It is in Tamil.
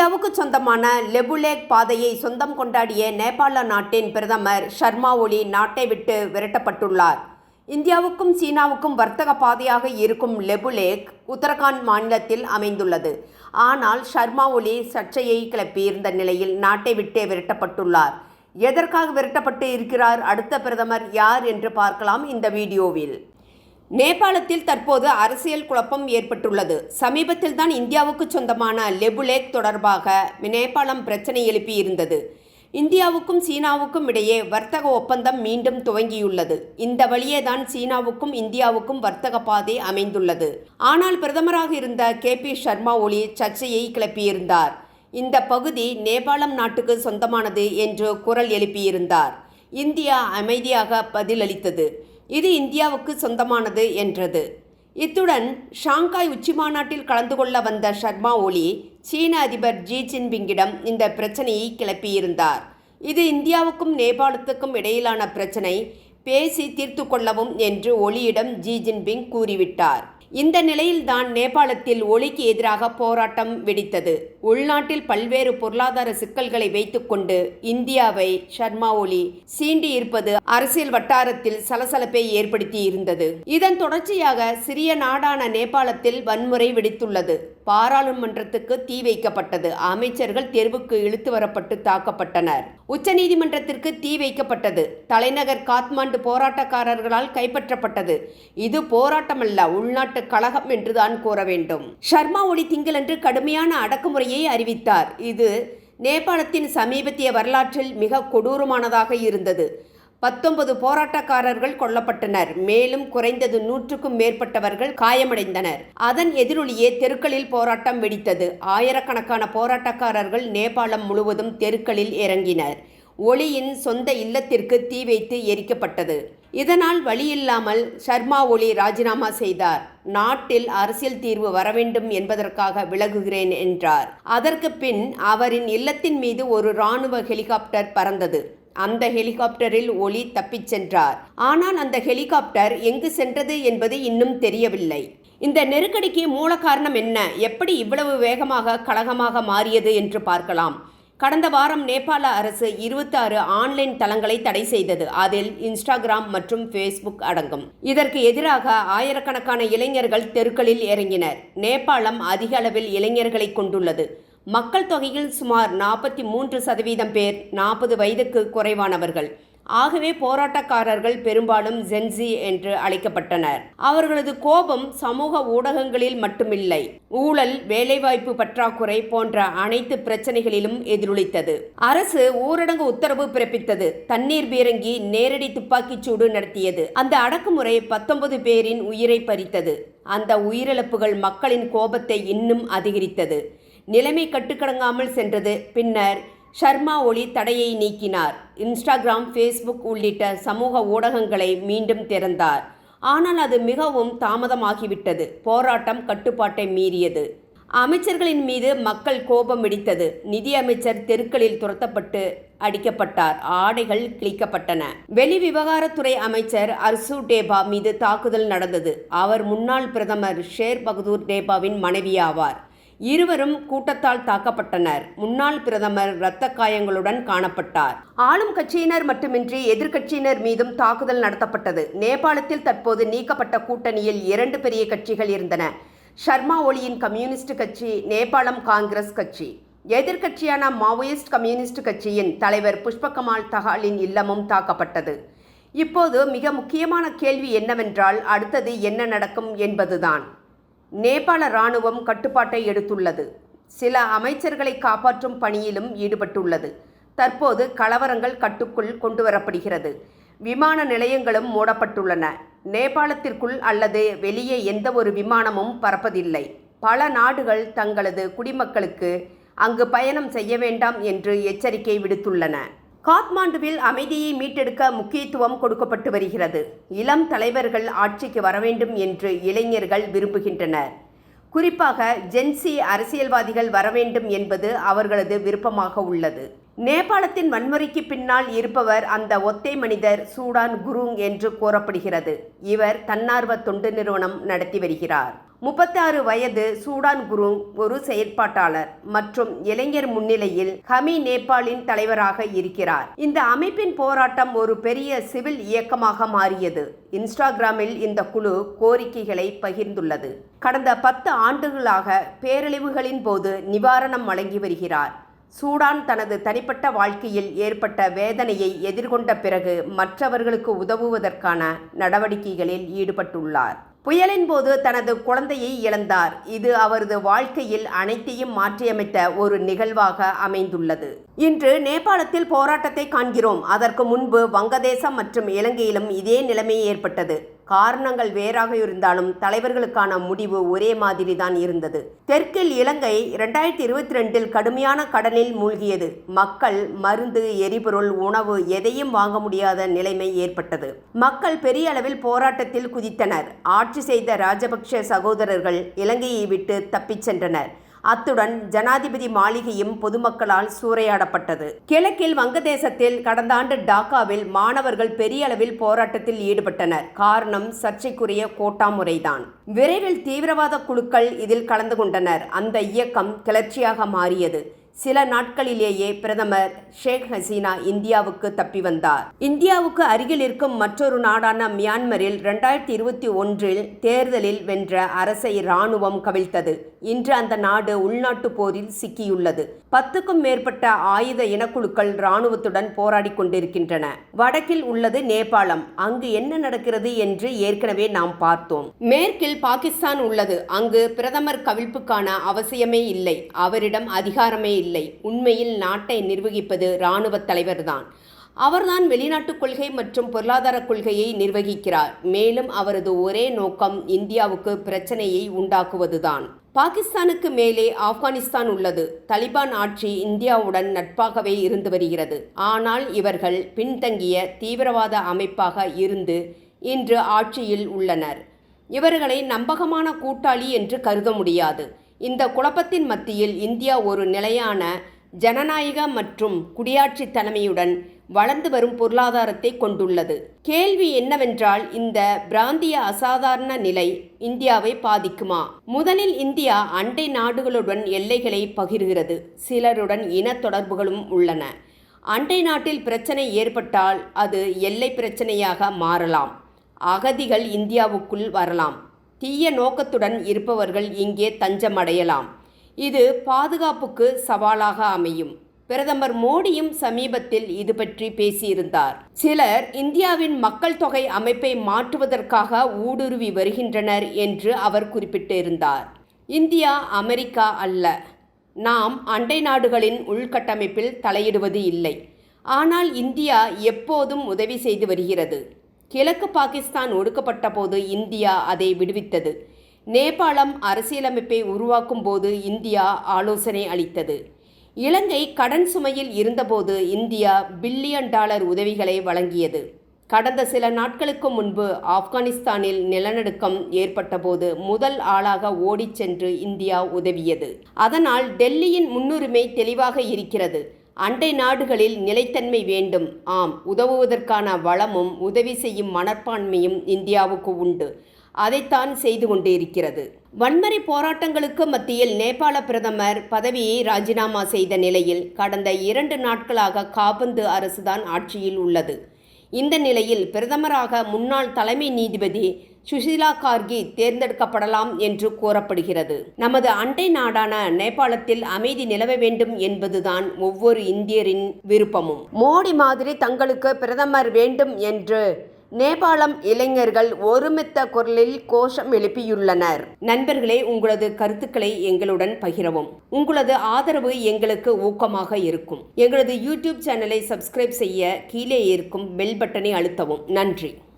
இந்தியாவுக்கு சொந்தமான லெபுலேக் பாதையை சொந்தம் கொண்டாடிய நேபாள நாட்டின் பிரதமர் ஷர்மா ஒலி நாட்டை விட்டு விரட்டப்பட்டுள்ளார். இந்தியாவுக்கும் சீனாவுக்கும் வர்த்தக பாதையாக இருக்கும் லெபுலேக் உத்தரகாண்ட் மாநிலத்தில் அமைந்துள்ளது. ஆனால் ஷர்மா ஒலி சர்ச்சையை கிளப்பியிருந்த நிலையில் நாட்டை விட்டே விரட்டப்பட்டுள்ளார். எதற்காக விரட்டப்பட்டு இருக்கிறார்? அடுத்த பிரதமர் யார் என்று பார்க்கலாம் இந்த வீடியோவில். நேபாளத்தில் தற்போது அரசியல் குழப்பம் ஏற்பட்டுள்ளது. சமீபத்தில் தான் இந்தியாவுக்கு சொந்தமான லெபுலேக் தொடர்பாக நேபாளம் பிரச்சனை எழுப்பியிருந்தது. இந்தியாவுக்கும் சீனாவுக்கும் இடையே வர்த்தக ஒப்பந்தம் மீண்டும் துவங்கியுள்ளது. இந்த வழியே தான் சீனாவுக்கும் இந்தியாவுக்கும் வர்த்தக பாதை அமைந்துள்ளது. ஆனால் பிரதமராக இருந்த கே பி சர்மா ஒலி சர்ச்சையை கிளப்பியிருந்தார். இந்த பகுதி நேபாளம் நாட்டுக்கு சொந்தமானது என்று குரல் எழுப்பியிருந்தார். இந்தியா அமைதியாக பதிலளித்தது. இது இந்தியாவுக்கு சொந்தமானது என்றது. இத்துடன் ஷாங்காய் உச்சிமாநாட்டில் கலந்து கொள்ள வந்த ஷர்மா ஒலி சீன அதிபர் ஜி ஜின்பிங்கிடம் இந்த பிரச்சனையை கிளப்பியிருந்தார். இது இந்தியாவுக்கும் நேபாளத்துக்கும் இடையிலான பிரச்சனை பேசி தீர்த்து கொள்ளவும் என்று ஒலியிடம் ஜி ஜின்பிங் கூறிவிட்டார். இந்த நிலையில்தான் நேபாளத்தில் ஒளிக்கு எதிராக போராட்டம் வெடித்தது. உள்நாட்டில் பல்வேறு பொருளாதார சிக்கல்களை வைத்துக்கொண்டு இந்தியாவை சர்மா ஒலி சீண்டி இருப்பது அரசியல் வட்டாரத்தில் சலசலப்பை ஏற்படுத்தி இருந்தது இதன் தொடர்ச்சியாக சிறிய நாடான நேபாளத்தில் வன்முறை வெடித்துள்ளது. பாராளுமன்றத்துக்கு தீ வைக்கப்பட்டது. அமைச்சர்கள் தெருவுக்கு இழுத்து வரப்பட்டு தாக்கப்பட்டனர். உச்சநீதிமன்றத்திற்கு தீ வைக்கப்பட்டது. தலைநகர் காத்மாண்டு போராட்டக்காரர்களால் கைப்பற்றப்பட்டது. இது போராட்டமல்ல உள்நாட்டு கழகம் என்றுதான் கூற வேண்டும். ஷர்மா ஒளி திங்களன்று கடுமையான அடக்குமுறையை அறிவித்தார். இது நேபாளத்தின் சமீபத்திய வரலாற்றில் மிக கொடூரமானதாக இருந்தது. பத்தொன்பது போராட்டக்காரர்கள் கொல்லப்பட்டனர். மேலும் குறைந்தது நூற்றுக்கும் மேற்பட்டவர்கள் காயமடைந்தனர். அதன் எதிரொலியே தெருக்களில் போராட்டம் வெடித்தது. ஆயிரக்கணக்கான போராட்டக்காரர்கள் நேபாளம் முழுவதும் தெருக்களில் இறங்கினர். ஒளியின் சொந்த இல்லத்திற்கு தீ வைத்து எரிக்கப்பட்டது. இதனால் வழியில்லாமல் சர்மா ஒளி ராஜினாமா செய்தார். நாட்டில் அரசியல் தீர்வு வர வேண்டும் என்பதற்காக விலகுகிறேன் என்றார். அதற்கு பின் அவரின் இல்லத்தின் மீது ஒரு இராணுவ ஹெலிகாப்டர் பறந்தது. அந்த ஹெலிகாப்டரில் ஒளி தப்பிச் சென்றார். ஆனால் அந்த ஹெலிகாப்டர் எங்கு சென்றது என்பது இன்னும் தெரியவில்லை. இந்த நெருக்கடிக்கு மூல காரணம் என்ன? எப்படி இவ்வளவு வேகமாக கழகமாக மாறியது என்று பார்க்கலாம். கடந்த வாரம் நேபாள அரசு இருபத்தாறு ஆன்லைன் தளங்களை தடை செய்தது. அதில் இன்ஸ்டாகிராம் மற்றும் ஃபேஸ்புக் அடங்கும். இதற்கு எதிராக ஆயிரக்கணக்கான இளைஞர்கள் தெருக்களில் இறங்கினர். நேபாளம் அதிக அளவில் இளைஞர்களை கொண்டுள்ளது. மக்கள் தொகையில் சுமார் நாற்பத்தி மூன்று சதவீதம் பேர் நாற்பது வயதுக்கு குறைவானவர்கள். ஆகவே போராட்டக்காரர்கள் பெரும்பாலும் ஜென்சி என்று அழைக்கப்பட்டனர். அவர்களது கோபம் சமூக ஊடகங்களில் மட்டுமில்லை ஊழல் வேலைவாய்ப்பு பற்றாக்குறை போன்ற அனைத்து பிரச்சனைகளிலும் எதிரொலித்தது. அரசு ஊரடங்கு உத்தரவு பிறப்பித்தது. தண்ணீர் பீரங்கி நேரடி துப்பாக்கிச் சூடு நடத்தியது. அந்த அடக்குமுறை பத்தொன்பது பேரின் உயிரை பறித்தது. அந்த உயிரிழப்புகள் மக்களின் கோபத்தை இன்னும் அதிகரித்தது. நிலைமை கட்டுக்கடங்காமல் சென்றது. பின்னர் ஷர்மா ஒளி தடையை நீக்கினார். இன்ஸ்டாகிராம் ஃபேஸ்புக் உள்ளிட்ட சமூக ஊடகங்களை மீண்டும் திறந்தார். ஆனால் அது மிகவும் தாமதமாகிவிட்டது. போராட்டம் கட்டுப்பாட்டை மீறியது. அமைச்சர்களின் மீது மக்கள் கோபம் இடித்தது. நிதி அமைச்சர் தெருக்களில் துரத்தப்பட்டு அடிக்கப்பட்டார். ஆடைகள் கிழிக்கப்பட்டன. வெளி விவகாரத்துறை அமைச்சர் அர்சு டேபா மீது தாக்குதல் நடந்தது. அவர் முன்னாள் பிரதமர் ஷேர் பகதூர் டேபாவின் மனைவியாவார். இருவரும் கூட்டத்தால் தாக்கப்பட்டனர். முன்னாள் பிரதமர் இரத்த காயங்களுடன் காணப்பட்டார். ஆளும் கட்சியினர் மட்டுமின்றி எதிர்க்கட்சியினர் மீதும் தாக்குதல் நடத்தப்பட்டது. நேபாளத்தில் தற்போது நீக்கப்பட்ட கூட்டணியில் இரண்டு பெரிய கட்சிகள் இருந்தன. ஷர்மா ஒளியின் கம்யூனிஸ்ட் கட்சி நேபாளம் காங்கிரஸ் கட்சி. எதிர்க்கட்சியான மாவோயிஸ்ட் கம்யூனிஸ்ட் கட்சியின் தலைவர் புஷ்பகமால் தகாலின் இல்லமும் தாக்கப்பட்டது. இப்போது மிக முக்கியமான கேள்வி என்னவென்றால் அடுத்தது என்ன நடக்கும் என்பதுதான். நேபாள இராணுவம் கட்டுப்பாட்டை எடுத்துள்ளது. சில அமைச்சர்களை காப்பாற்றும் பணியிலும் ஈடுபட்டுள்ளது. தற்போது கலவரங்கள் கட்டுக்குள் கொண்டுவரப்படுகிறது. விமான நிலையங்களும் மூடப்பட்டுள்ளன. நேபாளத்திற்குள் அல்லது வெளியே எந்த ஒரு விமானமும் பறப்பதில்லை. பல நாடுகள் தங்களது குடிமக்களுக்கு அங்கு பயணம் செய்ய வேண்டாம் என்று எச்சரிக்கை விடுத்துள்ளன. காத்மாண்டுவில் அமைதியை மீட்டெடுக்க முக்கியத்துவம் கொடுக்கப்பட்டு வருகிறது. இளம் தலைவர்கள் ஆட்சிக்கு வர வேண்டும் என்று இளைஞர்கள் விரும்புகின்றனர். குறிப்பாக ஜென்சி அரசியல்வாதிகள் வர வேண்டும் என்பது அவர்களது விருப்பமாக உள்ளது. நேபாளத்தின் வன்முறைக்கு பின்னால் இருப்பவர் அந்த ஒத்தை மனிதர் சூடான் குருங் என்று கூறப்படுகிறது. இவர் தன்னார்வ தொண்டு நிறுவனம் நடத்தி வருகிறார். முப்பத்தாறு வயது சூடான் குரு ஒரு செயற்பாட்டாளர் மற்றும் இளைஞர் முன்னிலையில் ஹமி நேபாளின் தலைவராக இருக்கிறார். இந்த அமைப்பின் போராட்டம் ஒரு பெரிய சிவில் இயக்கமாக மாறியது. இன்ஸ்டாகிராமில் இந்த குழு கோரிக்கைகளை பகிர்ந்துள்ளது. கடந்த பத்து ஆண்டுகளாக பேரழிவுகளின் போது நிவாரணம் வழங்கி வருகிறார். சூடான் தனது தனிப்பட்ட வாழ்க்கையில் ஏற்பட்ட வேதனையை எதிர்கொண்ட பிறகு மற்றவர்களுக்கு உதவுவதற்கான நடவடிக்கைகளில் ஈடுபட்டுள்ளார். புயலின் போது தனது குழந்தையை இழந்தார். இது அவரது வாழ்க்கையில் அனைத்தையும் மாற்றியமைத்த ஒரு நிகழ்வாக அமைந்துள்ளது. இன்று நேபாளத்தில் போராட்டத்தை காண்கிறோம். அதற்கு முன்பு வங்கதேசம் மற்றும் இலங்கையிலும் இதே நிலைமை ஏற்பட்டது. காரணங்கள் வேறாக இருந்தாலும் தலைவர்களுக்கான முடிவு ஒரே மாதிரி தான் இருந்தது. தெற்கில் இலங்கை இரண்டாயிரத்தி இருபத்தி ரெண்டில் கடுமையான கடனில் மூழ்கியது. மக்கள் மருந்து எரிபொருள் உணவு எதையும் வாங்க முடியாத நிலைமை ஏற்பட்டது. மக்கள் பெரிய அளவில் போராட்டத்தில் குதித்தனர். ஆட்சி செய்த ராஜபக்ஷ சகோதரர்கள் இலங்கையை விட்டு தப்பிச் சென்றனர். அத்துடன் ஜனாதிபதி மாளிகையும் பொதுமக்களால் சூறையாடப்பட்டது. கிழக்கில் வங்கதேசத்தில் கடந்த ஆண்டு டாக்காவில் மாணவர்கள் பெரிய அளவில் போராட்டத்தில் ஈடுபட்டனர். காரணம் சர்ச்சைக்குரிய கோட்டா முறைதான். விரைவில் தீவிரவாத குழுக்கள் இதில் கலந்து கொண்டனர். அந்த இயக்கம் கிளர்ச்சியாக மாறியது. சில நாட்களிலேயே பிரதமர் ஷேக் ஹசீனா இந்தியாவுக்கு தப்பி வந்தார். இந்தியாவுக்கு அருகில் இருக்கும் மற்றொரு நாடான மியான்மரில் இரண்டாயிரத்தி இருபத்தி ஒன்றில் தேர்தலில் வென்ற அரசை இராணுவம் கவிழ்த்தது. இன்று அந்த நாடு உள்நாட்டு போரில் சிக்கியுள்ளது. பத்துக்கும் மேற்பட்ட ஆயுத இனக்குழுக்கள் இராணுவத்துடன் போராடி கொண்டிருக்கின்றன. வடக்கில் உள்ளது நேபாளம். அங்கு என்ன நடக்கிறது என்று ஏற்கனவே நாம் பார்த்தோம். மேற்கில் பாகிஸ்தான் உள்ளது. அங்கு பிரதமர் கவிழ்ப்புக்கான அவசியமே இல்லை. அவரிடம் அதிகாரமே இல்லை. உண்மையில் நாட்டை நிர்வகிப்பது இராணுவ தலைவர்தான். அவர்தான் வெளிநாட்டு கொள்கை மற்றும் பொருளாதார கொள்கையை நிர்வகிக்கிறார். மேலும் அவரது ஒரே நோக்கம் இந்தியாவுக்கு பிரச்சனையை உண்டாக்குவதுதான். பாகிஸ்தானுக்கு மேலே ஆப்கானிஸ்தான் உள்ளது. தலிபான் ஆட்சி இந்தியாவுடன் நட்பாகவே இருந்து வருகிறது. ஆனால் இவர்கள் பின்தங்கிய தீவிரவாத அமைப்பாக இருந்து இன்று ஆட்சியில் உள்ளனர். இவர்களை நம்பகமான கூட்டாளி என்று கருத முடியாது. இந்த குழப்பத்தின் மத்தியில் இந்தியா ஒரு நிலையான ஜனநாயக மற்றும் குடியாட்சி தலைமையுடன் வளர்ந்து வரும் பொருளாதாரத்தை கொண்டுள்ளது. கேள்வி என்னவென்றால் இந்த பிராந்திய அசாதாரண நிலை இந்தியாவை பாதிக்குமா? முதலில் இந்தியா அண்டை நாடுகளுடன் எல்லைகளை பகிர்கிறது. சிலருடன் இன தொடர்புகளும் உள்ளன. அண்டை நாட்டில் பிரச்சனை ஏற்பட்டால் அது எல்லை பிரச்சனையாக மாறலாம். அகதிகள் இந்தியாவுக்குள் வரலாம். தீய நோக்கத்துடன் இருப்பவர்கள் இங்கே தஞ்சமடையலாம். இது பாதுகாப்புக்கு சவாலாக அமையும். பிரதமர் மோடியும் சமீபத்தில் இது பற்றி பேசியிருந்தார். சிலர் இந்தியாவின் மக்கள் தொகை அமைப்பை மாற்றுவதற்காக ஊடுருவி வருகின்றனர் என்று அவர் குறிப்பிட்டிருந்தார். இந்தியா அமெரிக்கா அல்ல. நாம் அண்டை நாடுகளின் உள்கட்டமைப்பில் தலையிடுவது இல்லை. ஆனால் இந்தியா எப்போதும் உதவி செய்து வருகிறது. கிழக்கு பாகிஸ்தான் ஒடுக்கப்பட்ட போது இந்தியா அதை விடுவித்தது. நேபாளம் அரசியலமைப்பை உருவாக்கும் போது இந்தியா ஆலோசனை அளித்தது. இலங்கை கடன் சுமையில் இருந்தபோது இந்தியா பில்லியன் டாலர் உதவிகளை வழங்கியது. கடந்த சில நாட்களுக்கு முன்பு ஆப்கானிஸ்தானில் நிலநடுக்கம் ஏற்பட்டபோது முதல் ஆளாக ஓடிச் சென்று இந்தியா உதவியது. அதனால் டெல்லியின் முன்னுரிமை தெளிவாக இருக்கிறது. அண்டை நாடுகளில் நிலைத்தன்மை வேண்டும். ஆம் உதவுவதற்கான வளமும் உதவி செய்யும் மனப்பான்மையும் இந்தியாவுக்கு உண்டு. அதைத்தான் செய்து கொண்டிருக்கிறது வன்முறை போராட்டங்களுக்கு மத்தியில் நேபாள பிரதமர் பதவியை ராஜினாமா செய்த நிலையில் கடந்த இரண்டு நாட்களாக காபந்து அரசுதான் ஆட்சியில் உள்ளது. இந்த நிலையில் பிரதமராக முன்னாள் தலைமை நீதிபதி சுஷிலா கார்கி தேர்ந்தெடுக்கப்படலாம் என்று கூறப்படுகிறது. நமது அண்டை நாடான நேபாளத்தில் அமைதி நிலவ வேண்டும் என்பதுதான் ஒவ்வொரு இந்தியரின் விருப்பமும். மோடி மாதிரி தங்களுக்கு பிரதமர் வேண்டும் என்று நேபாளம் இளைஞர்கள் ஒருமித்த குரலில் கோஷம் எழுப்பியுள்ளனர். நண்பர்களே உங்களது கருத்துக்களை எங்களுடன் பகிரவும். உங்களது ஆதரவு எங்களுக்கு ஊக்கமாக இருக்கும். எங்களது யூடியூப் சேனலை சப்ஸ்கிரைப் செய்ய கீழே இருக்கும் பெல் பட்டனை அழுத்தவும். நன்றி.